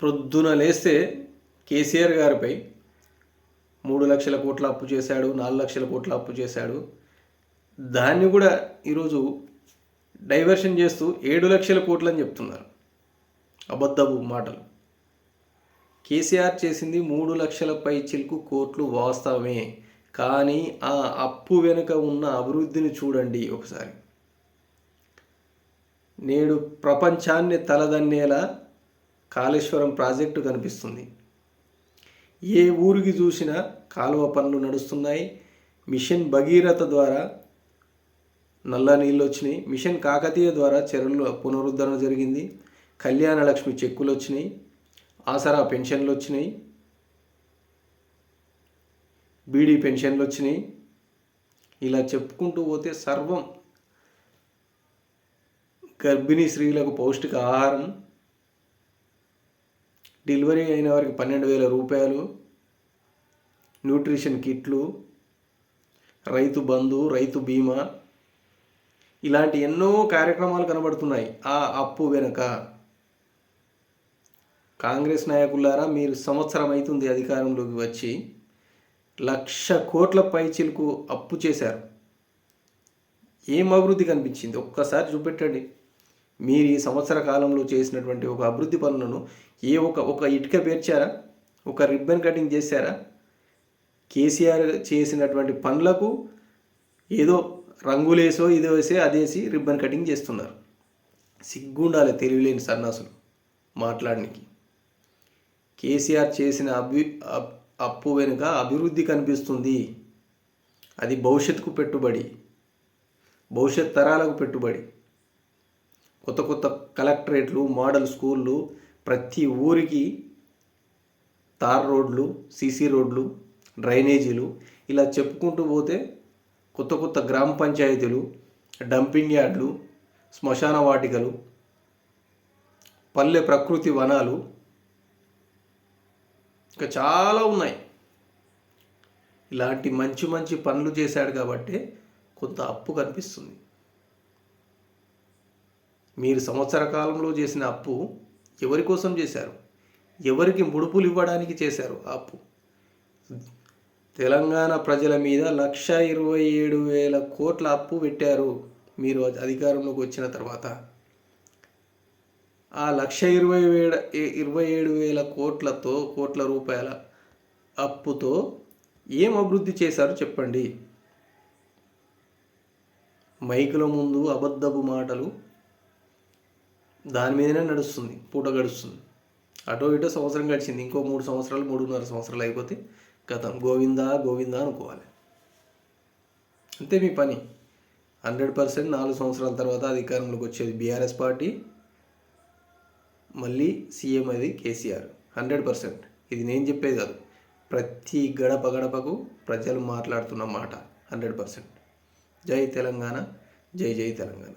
ప్రొద్దున లేస్తే కేసీఆర్ గారిపై మూడు లక్షల కోట్ల అప్పు చేశాడు నాలుగు లక్షల కోట్ల అప్పు చేశాడు. దాన్ని కూడా ఈరోజు డైవర్షన్ చేస్తూ ఏడు లక్షల కోట్లు అని చెప్తున్నారు. అబద్ధపు మాటలు. కేసీఆర్ చేసింది మూడు లక్షల పై చిలుకు కోట్లు వాస్తవమే. కానీ ఆ అప్పు వెనుక ఉన్న అభివృద్ధిని చూడండి ఒకసారి. నేడు ప్రపంచాన్ని తలదన్నేలా కాళేశ్వరం ప్రాజెక్టు కనిపిస్తుంది. ఏ ఊరికి చూసినా కాలువ పనులు నడుస్తున్నాయి. మిషన్ భగీరథ ద్వారా నల్ల నీళ్ళు వచ్చినాయి. మిషన్ కాకతీయ ద్వారా చెరువులు పునరుద్ధరణ జరిగింది. కళ్యాణ లక్ష్మి చెక్కులు వచ్చినాయి. ఆసరా పెన్షన్లు వచ్చినాయి. బీడీ పెన్షన్లు వచ్చినాయి. ఇలా చెప్పుకుంటూ పోతే సర్వం గర్భిణీ స్త్రీలకు పౌష్టిక ఆహారం డెలివరీ అయిన వారికి పన్నెండు వేల రూపాయలు న్యూట్రిషన్ కిట్లు రైతు బంధు రైతు బీమా ఇలాంటి ఎన్నో కార్యక్రమాలు కనబడుతున్నాయి ఆ అప్పు వెనుక. కాంగ్రెస్ నాయకులారా మీరు సంవత్సరం అవుతుంది అధికారంలోకి వచ్చి లక్ష కోట్ల పైచిలకు అప్పు చేశారు. ఏం అభివృద్ధి కనిపించింది? ఒక్కసారి చూపెట్టండి. మీరు ఈ సంవత్సర కాలంలో చేసినటువంటి ఒక అభివృద్ధి పనులను ఏ ఒక ఒక ఇటుక పేర్చారా? ఒక రిబ్బన్ కటింగ్ చేశారా? కేసీఆర్ చేసినటువంటి పనులకు ఏదో రంగులేసో ఇదో వేసే అదేసి రిబ్బన్ కటింగ్ చేస్తున్నారు. సిగ్గుండాలి తెలివిలేని సన్నాసులు మాట్లాడడానికి కేసీఆర్ చేసిన అభి అప్- అప్పు వెనుక అభివృద్ధి కనిపిస్తుంది. అది భవిష్యత్తుకు పెట్టుబడి. భవిష్యత్ తరాలకు పెట్టుబడి. కొత్త కొత్త కలెక్టరేట్లు మోడల్ స్కూళ్ళు ప్రతి ఊరికి తార్ రోడ్లు సీసీ రోడ్లు డ్రైనేజీలు ఇలా చెప్పుకుంటూ పోతే కొత్త కొత్త గ్రామ పంచాయతీలు డంపింగ్ యార్డ్లు శ్మశాన వాటికలు పల్లె ప్రకృతి వనాలు ఇంకా చాలా ఉన్నాయి. ఇలాంటి మంచి మంచి పనులు చేశాడు కాబట్టి కొంత అప్పు కనిపిస్తుంది. మీరు సంవత్సర కాలంలో చేసిన అప్పు ఎవరి కోసం చేశారు? ఎవరికి ముడుపులు ఇవ్వడానికి చేశారు ఆ అప్పు? తెలంగాణ ప్రజల మీద లక్ష ఇరవై ఏడు వేల కోట్ల అప్పు పెట్టారు మీరు అధికారంలోకి వచ్చిన తర్వాత. ఆ లక్ష ఇరవై వేల ఇరవై ఏడు వేల కోట్లతో కోట్ల రూపాయల అప్పుతో ఏం అభివృద్ధి చేశారో చెప్పండి? మైకుల ముందు అబద్ధపు మాటలు దాని మీదనే నడుస్తుంది పూట గడుస్తుంది. అటో ఇటో సంవత్సరం గడిచింది ఇంకో మూడు సంవత్సరాలు మూడున్నర సంవత్సరాలు అయిపోతే గతం గోవిందా గోవిందా అనుకోవాలి. అంతే మీ పని. హండ్రెడ్ పర్సెంట్ నాలుగు సంవత్సరాల తర్వాత అధికారంలోకి వచ్చేది బీఆర్ఎస్ పార్టీ మళ్ళీ సీఎం అది కేసీఆర్. Hundred percent. ఇది నేను చెప్పేది కాదు. ప్రతి గడప గడపకు ప్రజలు మాట్లాడుతున్న మాట హండ్రెడ్ పర్సెంట్. జై తెలంగాణ జై జై తెలంగాణ.